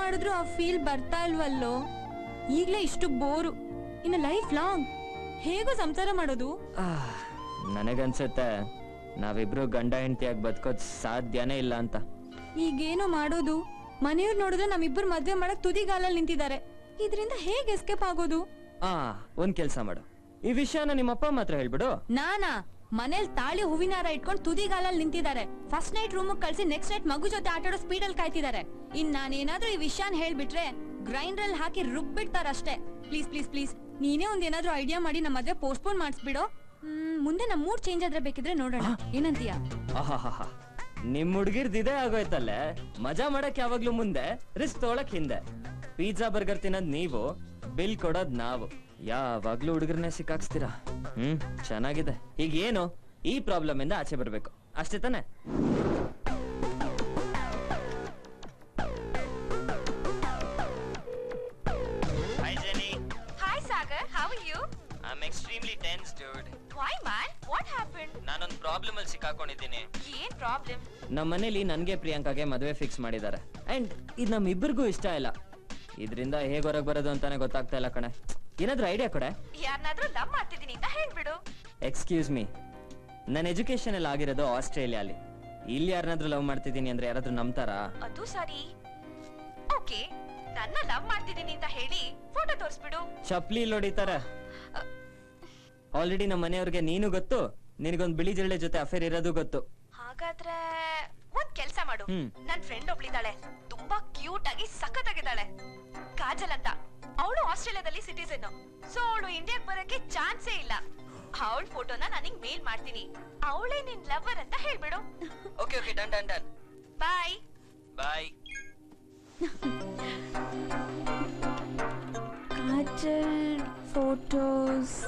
ಮಾಡಿದ್ರು ಆ ಫೀಲ್ ಬರ್ತಾ ಇಲ್ವಲ್ಲೋ? ಈಗ್ಲೇ ಇಷ್ಟು ಬೋರು. ಇನ್ನು ಲೈಫ್ ಲಾಂಗ್ ಹೇಗೋ ಸಂಸಾರ ಮಾಡೋದು? ನನಗನ್ಸುತ್ತೆ. ನಾವಿಬ್ರು ಗಂಡ ಹೆಂಡತಿಯಾಗಿ ಬದುಕೋದ್ ಸಾಧ್ಯನೇ ಇಲ್ಲ ಅಂತ. ಈಗೇನೋ ಮಾಡೋದು? ಮನೆಯವ್ರು ನೋಡಿದ್ರೆ ನಮ್ಮಿಬ್ಬರು ಮದ್ವೆ ಮಾಡಕ್ ತುದಿಗಾಲಲ್ಲಿ ನಿಂತಿದ್ದಾರೆ. ಇದರಿಂದ ಹೇಗೆ ಎಸ್ಕೇಪ್ ಆಗೋದು? ಆ ಒಂದ್ ಕೆಲ್ಸ ಮಾಡು. ಈ ವಿಷಯನ ನಿಮ್ಮಪ್ಪ ಮಾತ್ರ ಹೇಳ್ಬಿಡು. ನಾನಾ? ಮನೇಲಿ ತಾಳಿ ಹೂವಿನಾರ ಇಟ್ಕೊಂಡು ತುದಿಗಾಲಲ್ಲಿ ನಿಂತಿದ್ದಾರೆ ಫಸ್ಟ್ ನೈಟ್ ರೂಮ್ ಕಳ್ಸಿ ನೆಕ್ಸ್ಟ್ ನೈಟ್ ಮಗು ಜೊತೆ ಆಟಾಡೋ ಸ್ಪೀಡಲ್ಲಿ ಕಾಯ್ತಿದ್ದಾರೆ ಇನ್ ನಾನೇನಾದ್ರೂ ಈ ವಿಷಯನ ಹೇಳ್ಬಿಟ್ರೆ ಗ್ರೈಂಡರ್ ಅಲ್ಲಿ ಹಾಕಿ ರುಬ್ಬಿಡ್ತಾರಷ್ಟೇ. ಪ್ಲೀಸ್ ಪ್ಲೀಸ್ ಪ್ಲೀಸ್ ನೀನೇ ಒಂದ್ ಏನಾದ್ರೂ ಐಡಿಯಾ ಮಾಡಿ ನಮ್ಮ ಮದ್ವೆ ಪೋಸ್ಟ್ಪೋನ್ ಮಾಡಿಸ್ಬಿಡೋ. ಹ್ಮ್, ಮುಂದೆ ನಮ್ಮ ಮೂಡ್ ಚೇಂಜ್ ಆದ್ರೆ ಬೇಕಿದ್ರೆ ನೋಡೋಣ. ಏನಂತೀಯ. ನಿಮ್ ಹುಡ್ಗಿರ್ದ್ ಇದೇ ಆಗೋಯ್ತಲ್ಲೇ? ಮಜಾ ಮಾಡಕ್ ಯಾವಾಗ್ಲೂ ಮುಂದೆ ರಿಸ್ಕ್ ತೊಗೊಳಕ್ ಹಿಂದೆ. ಪಿಜ್ಜಾ ಬರ್ಗರ್ ತಿನ್ನೋದ್ ನೀವು ಬಿಲ್ ಕೊಡೋದ್ ನಾವು. ಯಾವಾಗ್ಲೂ ಹುಡುಗರನ್ನೇ ಸಿಕ್ಕಾಕ್ಸ್ತೀರಾ? ಹ್ಮ್ ಚೆನ್ನಾಗಿದೆ. ಈಗ ಏನು? ಈ ಪ್ರಾಬ್ಲಮ್ ಇಂದ ಆಚೆ ಬರ್ಬೇಕು. ಅಷ್ಟೇ ತಾನೆ? Hi Jenny, hi Sagar how you am extremely tense dude why man what happen ನಾನೊಂದ್ ಪ್ರಾಬ್ಲಮ್ ಅಲ್ಲಿ ಸಿಕ್ಕಾಕೊಂಡಿದ್ದೀನಿ. ಏನ್ ಪ್ರಾಬ್ಲಮ್ ನಮ್ಮ ಮನೇಲಿ ನನ್ಗೆ ಪ್ರಿಯಾಂಕಾಗೆ ಮದುವೆ ಫಿಕ್ಸ್ ಮಾಡಿದ್ದಾರೆ. ಅಂಡ್ ಇದು ನಮ್ಮಿಬ್ಬರಿಗೂ ಇಷ್ಟ ಇಲ್ಲ. ಇದರಿಂದ ಹೇಗ್ ಹೊರಗ್ ಬರೋದು ಅಂತಾನೆ ಗೊತ್ತಾಗ್ತಾ ಇಲ್ಲ ಕಣೆ. ಏನಾದ್ರೂ ಐಡಿಯಾ ಕೊಡೆ? ಯಾರನ್ನಾದ್ರೂ ಲವ್ ಮಾಡ್ತಿದ್ದೀನಿ ಅಂತ ಹೇಳ್ಬಿಡು. ಎಕ್ಸ್ಕ್ಯೂಸ್ ಮೀ ನನ್ನ ಎಜುಕೇಶನ್ ಎಲ್ಲ ಆಗಿರೋದು ಆಸ್ಟ್ರೇಲಿಯಾಲಿ ಇಲ್ಲಿ ಯಾರನ್ನಾದ್ರೂ ಲವ್ ಮಾಡ್ತಿದ್ದೀನಿ ಅಂದ್ರೆ ಯಾರಾದ್ರೂ ನಂಬ್ತಾರಾ? ಅದು ಸರಿ. ಓಕೆ ನನ್ನ ಲವ್ ಮಾಡ್ತಿದ್ದೀನಿ ಅಂತ ಹೇಳಿ ಫೋಟೋ ತೋರಿಸ್ಬಿಡು. ಚಪ್ಲಿ ಇಲ್ಲಿ ಹೊಡಿತಾರೆ ಆಲ್ರೆಡಿ ನಮ್ಮ ಮನೆಯವ್ರಿಗೆ ನೀನು ಗೊತ್ತು ನಿನಗೊಂದು ಬಿಳಿ ಜಿರಳೆ ಜೊತೆ ಅಫೇರ್ ಇರೋದು ಗೊತ್ತು. ಹಾಗಾದ್ರೆ ಒಂದ್ ಕೆಲ್ಸ ಮಾಡು. ನನ್ನ ನನ್ ಫ್ರೆಂಡ್ ಒಬ್ಳಿದಾಳೆ ತುಂಬಾ ಕ್ಯೂಟ್ ಆಗಿ ಸಖತ್ತಾಗಿದ್ದಾಳೆ. ಕಾಜಲ್ ಅಂತ. ಅವಳು ಆಸ್ಟ್ರೇಲಿಯಾದಲ್ಲಿ ಸಿಟಿಸನ್ ಸೊ ಅವಳು ಇಂಡಿಯಾಗ್ ಬರಕ್ಕೆ ಚಾನ್ಸೇ ಇಲ್ಲ. ಅವಳ ಫೋಟೋನ ನನಗ್ ಮೇಲ್ ಮಾಡ್ತೀನಿ. ಅವಳೇ ನಿನ್ ಲವರ್ ಅಂತ ಹೇಳ್ಬಿಡು. Okay okay done done done bye bye Kajal photos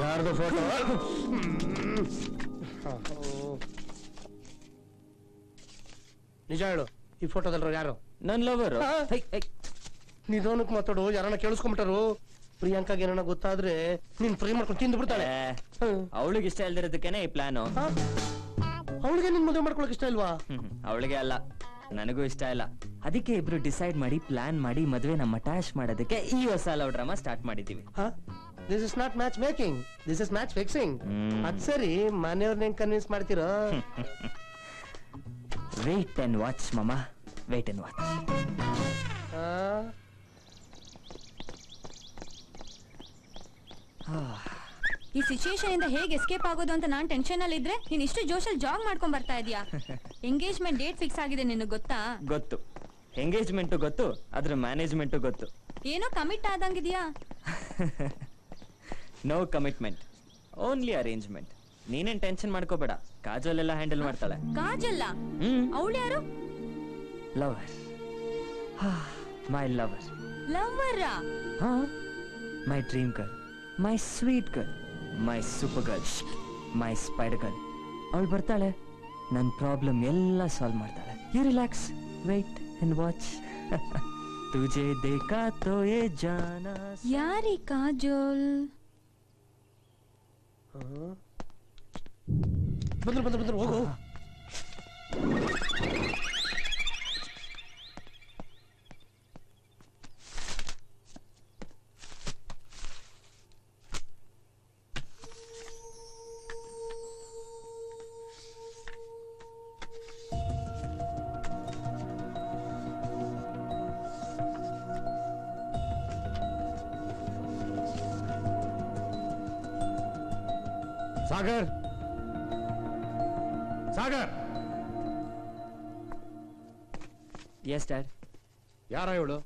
ಯಾರ್ದು ಫೋಟೋ ನಿಜ ಹೇಳು ಈ ಫೋಟೋದಲ್ಲ ಯಾರು? ನನ್ ಲವರ್ ನಿಧಾನಕ್ ನಿಧಾನಕ್ಕೆ ಮಾತಾಡು ಯಾರನ್ನ ಕೇಳಿಸ್ಕೊಂಬಿಟ್ಟರು? ಪ್ರಿಯಾಂಕಾಗ ಏನಾರ ಗೊತ್ತಾದ್ರೆ ನೀನ್ ಫ್ರೀ ಮಾಡ್ಕೊಂಡು ತಿಂದು ಬಿಡ್ತಾಳೆ. ಅವಳಿಗೆ ಇಷ್ಟ ಇಲ್ದಿರೋದಕ್ಕೇನೆ ಈ ಪ್ಲಾನು ಅವಳಿಗೆ ನಿನ್ ಮದುವೆ ಮಾಡ್ಕೊಳಕ್ ಇಷ್ಟ ಇಲ್ವಾ? ಅವಳಿಗೆ ಅಲ್ಲ. ನನಗೂ ಇಷ್ಟ ಇಲ್ಲ. ಅದಕ್ಕೆ ಇಬ್ರು ಡಿಸೈಡ್ ಮಾಡಿ ಪ್ಲಾನ್ ಮಾಡಿ ಮದುವೆ ನಮ್ಮ ಅಟ್ಯಾಚ್ ಮಾಡೋದಕ್ಕೆ ಈ ಹೊಸ ಲವ್ ಡ್ರಾಮಾ ಸ್ಟಾರ್ಟ್ ಮಾಡಿದೀವಿ this is not match making this is match fixing. ಅದ್ ಸರಿ ಮನೆಯವ್ರನ್ನ ಹೆಂಗ್ ಕನ್ವಿನ್ಸ್ ಮಾಡ್ತೀರೋ? ವೇಟ್ ಅಂಡ್ ವಾಚ್ ಮಮ್ಮ ವೇಟ್ ಅಂಡ್ ವಾಚ್ ಆ? ಈ ಸಿಚುಯೇಷನ್ ಇಂದ ಹೇಗೆ ಎಸ್ಕೇಪ್ ಆಗೋದು ಅಂತ ನಾನ್ ಟೆನ್ಷನ್ ಅಲ್ಲಿ ಇದ್ರೆ ನೀನ್ ಇಷ್ಟು ಜೋಶಲ್ ಜಾಗ್ ಮಾಡ್ಕೊಂಡ್ ಬರ್ತಾ ಇದೀಯಾ? ಎಂಗೇಜ್ಮೆಂಟ್ ಡೇಟ್ ಫಿಕ್ಸ್ ಆಗಿದೆ ನಿನಗೆ ಗೊತ್ತಾ? ಗೊತ್ತು. ಎಂಗೇಜ್ಮೆಂಟು ಗೊತ್ತು ಅದ್ರ ಮ್ಯಾನೇಜ್ಮೆಂಟು ಗೊತ್ತು. ಏನೋ commit ಆದಂಗಿದ್ಯಾ? No commitment only arrangement ನೀನೇನ್ ಟೆನ್ಷನ್ ಮಾಡ್ಕೋಬೇಡ. ಕಾಜಲ್ ಎಲ್ಲ ಹ್ಯಾಂಡಲ್ ಮಾಡ್ತಾಳೆ. ಕಾಜಲ್ಲ? ಹ್ಮ್. ಅವಳು ಯಾರು? ಲವರ್ ಮೈ ಲವರ್ ಲವ್ವರ ಹಾ my dream girl my sweet girl my super girl my spider girl ಅವಳು ಬರ್ತಾಳೆ. ನನ್ನ ಪ್ರಾಬ್ಲಮ್ ಎಲ್ಲ ಸಾಲ್ವ್ ಮಾಡ್ತಾಳೆ. You relax wait and watch ತುಜೆ ದೇಖಾ ತೋ ಯೇ ಜಾನಾ ಯಾರಿ ಕಾಜೋಲ್? ಬಂದ್ರು ಬಂದ್ರು ಬಂದ್ರು ಹೋಗು ಸಾಗರ್. ಸಾಗರ್. ಎಸ್ ಡ್ಯಾಡ್ ಯಾರ ಇವಳು?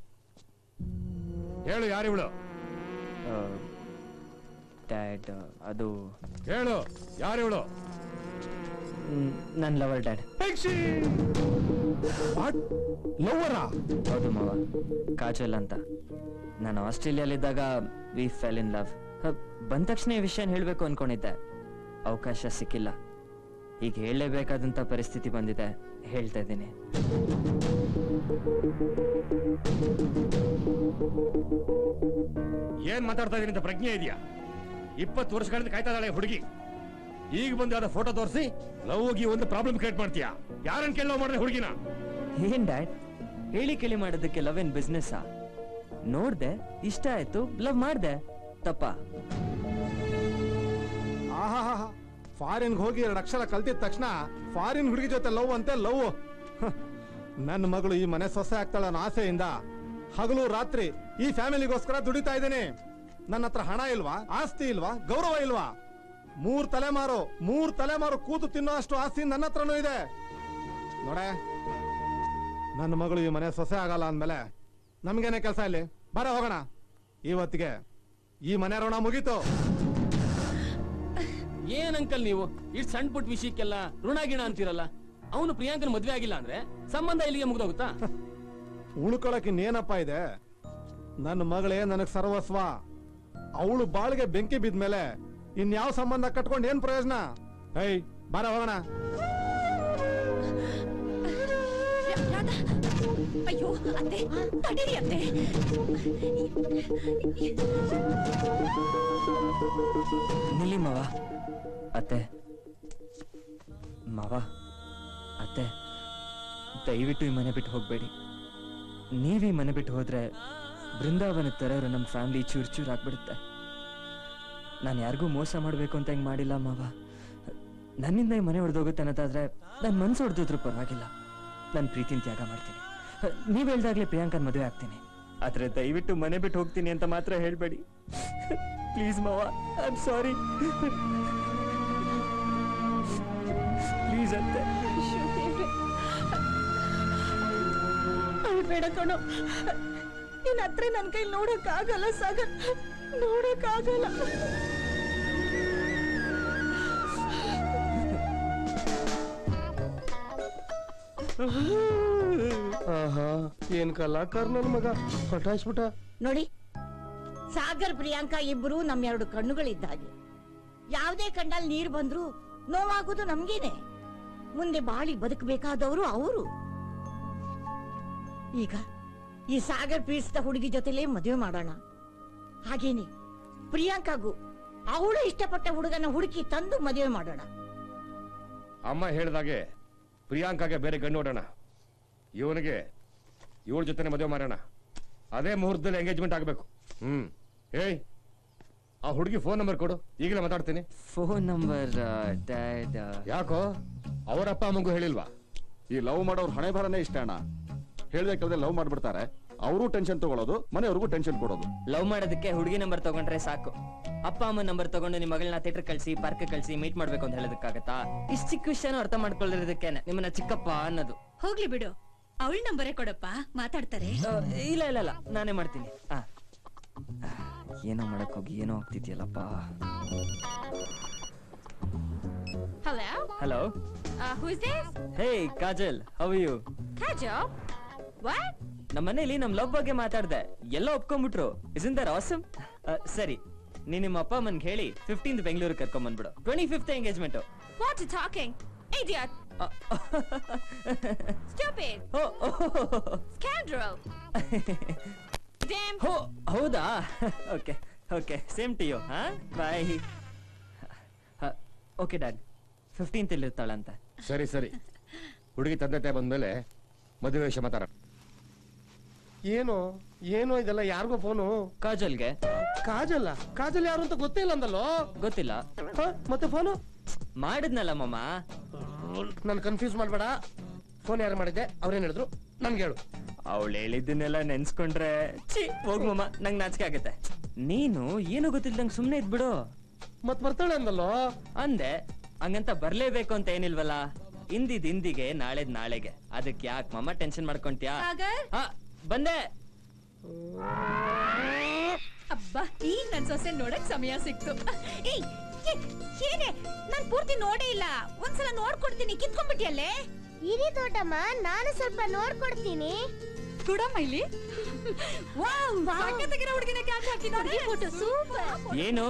ಹೇಳು ಯಾರು ಇವಳು? ಡ್ಯಾಡ್ ಅದು ಹೇಳು ಯಾರು ಇವಳು? ನನ್ನ ಲವರ್ ಡ್ಯಾಡ್ ಲವರಾ ಹೌದು ಮಾವ. ಕಾಜಲ್ ಅಂತ. ನಾನು ಆಸ್ಟ್ರೇಲಿಯಲ್ಲಿದ್ದಾಗ ವಿ ಫೆಲ್ ಇನ್ ಲವ್ ಬಂದ ತಕ್ಷಣ ಈ ವಿಷಯ ಹೇಳಬೇಕು ಅನ್ಕೊಂಡಿದ್ದೆ. ಅವಕಾಶ ಸಿಕ್ಕಿಲ್ಲ. ಈಗ ಹೇಳಲೇಬೇಕಾದಂಥ ಪರಿಸ್ಥಿತಿ ಬಂದಿದೆ. ಹೇಳ್ತಾ ಇದ್ದೀನಿ. ಏನ್ ಮಾತಾಡ್ತಾ ಇದೀನಿ ಅಂತ ಪ್ರಜ್ಞೆ ಇದೆಯಾ? ಇಪ್ಪತ್ತು ವರ್ಷಗಳಿಂದ ಕಾಯ್ತಾ ಇದ್ದಾಳೆ ಹುಡುಗಿ. ಈಗ ಬಂದು ಯಾವ್ದೋ ಫೋಟೋ ತೋರಿಸಿ ಲವ್ ಹೋಗಿ ಒಂದು ಪ್ರಾಬ್ಲಮ್ ಕ್ರಿಯೇಟ್ ಮಾಡ್ತೀಯಾ? ಯಾರನ್ನ ಕೇಳೋ ಮಾಡಿದ್ರೆ ಹುಡುಗಿನ? ಏನ್ ಡ್ಯಾಡ್? ಹೇಳಿ ಕೇಳಿ ಮಾಡೋದಕ್ಕೆ ಲವ್ ಏನ್ ಬಿಸ್ನೆಸ್ ನೋಡ್ದೆ ಇಷ್ಟ ಆಯ್ತು ಲವ್ ಮಾಡ್ದೆ. ತಪ್ಪ? ಫಾರಿನ್ಗೆ ಹೋಗಿ ಎರಡು ಅಕ್ಷರ ಕಲ್ತಿದ ತಕ್ಷಣ ಫಾರಿನ್ ಹುಡುಗಿ ಜೊತೆ ಲವ್ ಅಂತೆ ಲವ್ ನನ್ನ ಮಗಳು ಈ ಮನೆ ಸೊಸೆ ಆಗ್ತಾಳೆ ಅನ್ನೋ ಆಸೆಯಿಂದ ಹಗಲು ರಾತ್ರಿ ಈ ಫ್ಯಾಮಿಲಿಗೋಸ್ಕರ ದುಡಿತಾ ಇದ್ದೀನಿ. ನನ್ನ ಹತ್ರ ಹಣ ಇಲ್ವಾ, ಆಸ್ತಿ ಇಲ್ವಾ, ಗೌರವ ಇಲ್ವಾ? ಮೂರ್ ತಲೆಮಾರು ಮೂರ್ ತಲೆಮಾರು ಕೂತು ತಿನ್ನೋ ಅಷ್ಟು ಆಸ್ತಿ ನನ್ನ ಹತ್ರನೂ ಇದೆ. ನೋಡೆ, ನನ್ನ ಮಗಳು ಈ ಮನೆ ಸೊಸೆ ಆಗಲ್ಲ ಅಂದ್ಮೇಲೆ ನಮ್ಗೇನೆ ಕೆಲಸ ಇಲ್ಲಿ? ಬರ ಹೋಗೋಣ. ಇವತ್ತಿಗೆ ಈ ಮನೆ ಋಣ ಮುಗೀತು. ಏನ್ ಅಂಕಲ್ ನೀವು? ಇಷ್ಟು ಸಣ್ಣ ಪುಟ್ಟ ವಿಷಯಕ್ಕೆಲ್ಲ ಋಣ ಗಿಣ ಅಂತೀರಲ್ಲ? ಅವನು ಪ್ರಿಯಾಂಕನ್ ಮದ್ವೆ ಆಗಿಲ್ಲ ಅಂದ್ರೆ ಸಂಬಂಧ ಇಲ್ಲಿಗೆ ಮುಗ್ದೋಗುತ್ತಾ? ಉಳ್ಕೊಳಕ್ ಇನ್ನೇನಪ್ಪ ಇದೆ? ನನ್ನ ಮಗಳೇ ನನಗ್ ಸರ್ವಸ್ವ. ಅವಳು ಬಾಳಿಗೆ ಬೆಂಕಿ ಬಿದ್ಮೇಲೆ ಇನ್ಯಾವ ಸಂಬಂಧ ಕಟ್ಕೊಂಡು ಏನ್ ಪ್ರಯೋಜನ? ಏಯ್, ಬಾರ ಹೋಗೋಣ. ಅತ್ತೆ ತಡೀರಿ ಅತ್ತೆ ನಿಲ್ಲಿ ಮಾವ. ಅತ್ತೆ. ಮಾವ. ಅತ್ತೆ. ದಯವಿಟ್ಟು ಈ ಮನೆ ಬಿಟ್ಟು ಹೋಗಬೇಡಿ. ನೀವು ಈ ಮನೆ ಬಿಟ್ಟು ಹೋದ್ರೆ ಬೃಂದಾವನ ತರೋರು ನಮ್ಮ ಫ್ಯಾಮಿಲಿ ಚೂರ್ ಚೂರ್ ಆಗ್ಬಿಡುತ್ತೆ. ನಾನು ಯಾರಿಗೂ ಮೋಸ ಮಾಡಬೇಕು ಅಂತ ಹಿಂಗೆ ಮಾಡಿಲ್ಲ ಮಾವ. ನನ್ನಿಂದ ಈ ಮನೆ ಹೊಡೆದೋಗುತ್ತೆ ಅನ್ನೋದಾದ್ರೆ ನನ್ನ ಮನ್ಸು ಹೊಡೆದಿದ್ರು ಪರವಾಗಿಲ್ಲ. ನನ್ನ ಪ್ರೀತಿನ ತ್ಯಾಗ ಮಾಡ್ತೀನಿ. ನೀವ್ ಹೇಳ್ದಾಗ್ಲೇ ಪ್ರಿಯಾಂಕನ್ ಮದುವೆ ಆಗ್ತೀನಿ. ಆದ್ರೆ ದಯವಿಟ್ಟು ಮನೆ ಬಿಟ್ಟು ಹೋಗ್ತೀನಿ ಅಂತ ಮಾತ್ರ ಹೇಳ್ಬೇಡಿ. ಪ್ಲೀಸ್ ಮಾವ ಐ ಆಮ್ ಸಾರಿ ಪ್ಲೀಸ್ ಅಂತೆ ಬೇಡ ಕಣೋ. ನಿನ್ ಹತ್ರ ನನ್ನ ಕೈಲಿ ನೋಡಕ್ ಆಗಲ್ಲ ಸಾಗರ್. ನೋಡಕ್ ಆಗಲ್ಲ ಆಹಾ ಏನ್ ಕಲಾಕಾರ ನನ್ ಮಗ ನೋಡಿ ಸಾಗರ್ ಪ್ರಿಯಾಂಕಾ ಇಬ್ರು ನಮ್ ಎರಡು ಕಣ್ಣುಗಳಿದ್ದ ಹಾಗೆ ಯಾವ್ದೇ ಕಣ್ಣಲ್ಲಿ ನೀರ್ ಬಂದ್ರು ನೋವಾಗುದು ನಮ್ಗೇನೆ. ಮುಂದೆ ಬಾಳಿ ಬದುಕಬೇಕಾದವರು ಅವರು. ಈಗ ಈ ಸಾಗರ್ ಪೀಡಿಸಿದ ಹುಡುಗಿ ಜೊತೆಲೇ ಮದುವೆ ಮಾಡೋಣ. ಹಾಗೇನೆ ಪ್ರಿಯಾಂಕಾಗೂ ಅವಳು ಇಷ್ಟಪಟ್ಟ ಹುಡುಗನ ಹುಡುಕಿ ತಂದು ಮದುವೆ ಮಾಡೋಣ. ಅಮ್ಮ ಹೇಳಿದಾಗೆ ಪ್ರಿಯಾಂಕಾಗೆ ಬೇರೆ ಗಂಡು ನೋಡೋಣ ಇವನಿಗೆ ಇವಳ ಜೊತೆನೆ ಮದುವೆ ಮಾಡೋಣ. ಅದೇ ಮುಹೂರ್ತದಲ್ಲಿ ಎಂಗೇಜ್ಮೆಂಟ್ ಆಗಬೇಕು. ಹ್ಮ್. ಏಯ್ ಆ ಹುಡುಗಿ ಫೋನ್ ನಂಬರ್ ಕೊಡು. ಈಗಲೇ ಮಾತಾಡ್ತೀನಿ. ಫೋನ್ ನಂಬರ್ ಡ್ಯಾಡ್ ಯಾಕೋ? ಅವರಪ್ಪ ಅಮ್ಮಗೂ ಹೇಳಿಲ್ವಾ? ಈ ಲವ್ ಮಾಡೋರು ಹಣೆ ಬರನೇ ಇಷ್ಟ ಅಣ್ಣ. ಹೇಳ್ದೆ ಕೇಳ್ದೆ ಲವ್ ಮಾಡ್ಬಿಡ್ತಾರೆ. ಅವರು ಟೆನ್ಷನ್ ತಗೊಳ್ಳೋದು ಮನೆಯವ್ರಿಗೂ ಟೆನ್ಷನ್ ಕೊಡೋದು. ಲವ್ ಮಾಡೋದಕ್ಕೆ ಹುಡುಗಿ ನಂಬರ್ ತಗೊಂಡ್ರೆ ಸಾಕು. ಅಪ್ಪ ಅಮ್ಮ ನಂಬರ್ ತಗೊಂಡು ನಿಮ್ಮ ಮಗಳನ್ನ ಥಿಯೇಟರ್ ಕಳ್ಸಿ ಪಾರ್ಕ್ ಕಳ್ಸಿ ಮೀಟ್ ಮಾಡ್ಬೇಕು ಅಂತ ಹೇಳೋದಕ್ಕಾಗತ್ತಾ? ಇಷ್ಟು ಚಿಕ್ಕ ವಿಷಯನೂ ಅರ್ಥ ಮಾಡ್ಕೊಳ್ಳಿರೋದಕ್ಕೆ ನಿಮ್ಮನ್ನ ಚಿಕ್ಕಪ್ಪ ಅನ್ನೋದು. ಹೋಗ್ಲಿ ಬಿಡು. ಅವಳ ನಂಬರೇ ಕೊಡಪ್ಪ ಮಾತಾಡ್ತಾರೆ. ಇಲ್ಲ ಇಲ್ಲ ಇಲ್ಲ ನಾನೇ ಮಾಡ್ತೀನಿ. ಏನೋ ಮಾಡಕ್ ಹೋಗಿ ಏನೋ ಆಗ್ತಿದ್ಯಲ್ಲಪ್ಪ. Hello hello who is this hey Kajal how you ಕಾಜೋ what ನಮ್ಮ ಮನೇಲಿ ನಮ್ ಲವ್ ಬಗ್ಗೆ ಮಾತಾಡ್ದೆ. ಎಲ್ಲ ಒಪ್ಕೊಂಡ್ಬಿಟ್ರು. ಇಸನ್ ದರ್ ಆಸಮ್ ಸರಿ. ನೀನ್ ನಿಮ್ಮ ಅಪ್ಪ ಅಮ್ಮನ್ಗೆ ಹೇಳಿ ಫಿಫ್ಟೀನ್ತ್ ಬೆಂಗಳೂರು ಕರ್ಕೊಂಡ್ ಬಂದ್ಬಿಡು. Twenty fifth engagement what is talking idiot stupid scoundrel damn ಹೋ ಹೌದಾ? Okay okay same to you ಹಾ ಬಾಯ್ ಓಕೆ ಡ್ಯಾಡ್ ಫಿಫ್ಟೀನ್ತ್ ಇಲ್ಲಿ ಇರ್ತಾಳಂತೆ. ಸರಿ ಸರಿ. ಹುಡುಗಿ ತಂದೆ ತಾಯಿ ಬಂದ್ಮೇಲೆ ಮದುವೆ ವಿಷಯ ಮಾತಾಡ ಏನು? ಏನು ಇದೆಲ್ಲ? ಯಾರಿಗೋ ಫೋನು? ಕಾಜಲ್ಗೆ. ಕಾಜಲ್ಲ? ಕಾಜಲ್ ಯಾರು ಅಂತ ಗೊತ್ತೇ ಇಲ್ಲ ಅಂದಲ್ಲೋ? ಗೊತ್ತಿಲ್ಲ. ಹ? ಮತ್ತೆ ಫೋನು? ಮಾಡಿದ್ನಲ್ಲ ಮಮ್ಮ ನಾನು ಕನ್ಫ್ಯೂಸ್ ಮಾಡ್ಬೇಡ. ಫೋನ್ ಯಾರು ಮಾಡಿದ್ದೆ? ಅವ್ರೇನ್ ಹೇಳಿದ್ರು? ನನ್ಗೆ ಹೇಳು. ಅವಳು ಹೇಳಿದ್ದನ್ನೆಲ್ಲ ನೆನ್ಸ್ಕೊಂಡ್ರೆ ಛೀ ಹೋಗ್ ಮಮ್ಮ ನಂಗ್ ನಾಚಿಕೆ ಆಗತ್ತೆ. ನೀನು ಏನು ಗೊತ್ತಿಲ್ದಂಗ್ ಸುಮ್ನೆ ಇದ್ಬಿಡು. ಮತ್ ಬರ್ತಾಳೆ ಅಂದಲ್ಲೋ? ಅಂದೆ ಹಂಗಂತ ಬರ್ಲೇಬೇಕು ಅಂತ ಏನಿಲ್ವಲ್ಲ? ಇಂದಿದ್ ಇಂದಿಗೆ ನಾಳೆದ್ ನಾಳೆಗೆ. ಅದಕ್ಕೆ ಯಾಕೆ ಮಮ್ಮ ಟೆನ್ಷನ್ ಮಾಡ್ಕೊಂತ್ಯಾ? ಸಾಗರ್? ಆ, ಬಂದೆ. ಅಬ್ಬಾ ಈ ನನ್ ಸೊಸೆ ನೋಡಕ್ ಸಮಯ ಸಿಕ್ತು. ಏಯ್ ಏನೇ ನಾನ್ ಪೂರ್ತಿ ನೋಡೇ ಇಲ್ಲ. ಒಂದ್ಸಲ ನೋಡ್ಕೊಡ್ತೀನಿ. ಕಿತ್ಕೊಂಡ್ಬಿಟ್ಟಿಯಲ್ಲೇ? ಇರಿ ದೊಡ್ಡಮ್ಮ ನಾನು ಸ್ವಲ್ಪ ನೋಡ್ಕೊಡ್ತೀನಿ. ಕೊಡಮ್ಮ ಇಲ್ಲಿ ವಾವ್ ಸಖತ್ತಾಗಿರೋ ಹುಡುಗಿನ ಕ್ಯಾಚ್ ನೋಡಿ ಫೋಟೋ ಸೂಪರ್. ಏನು?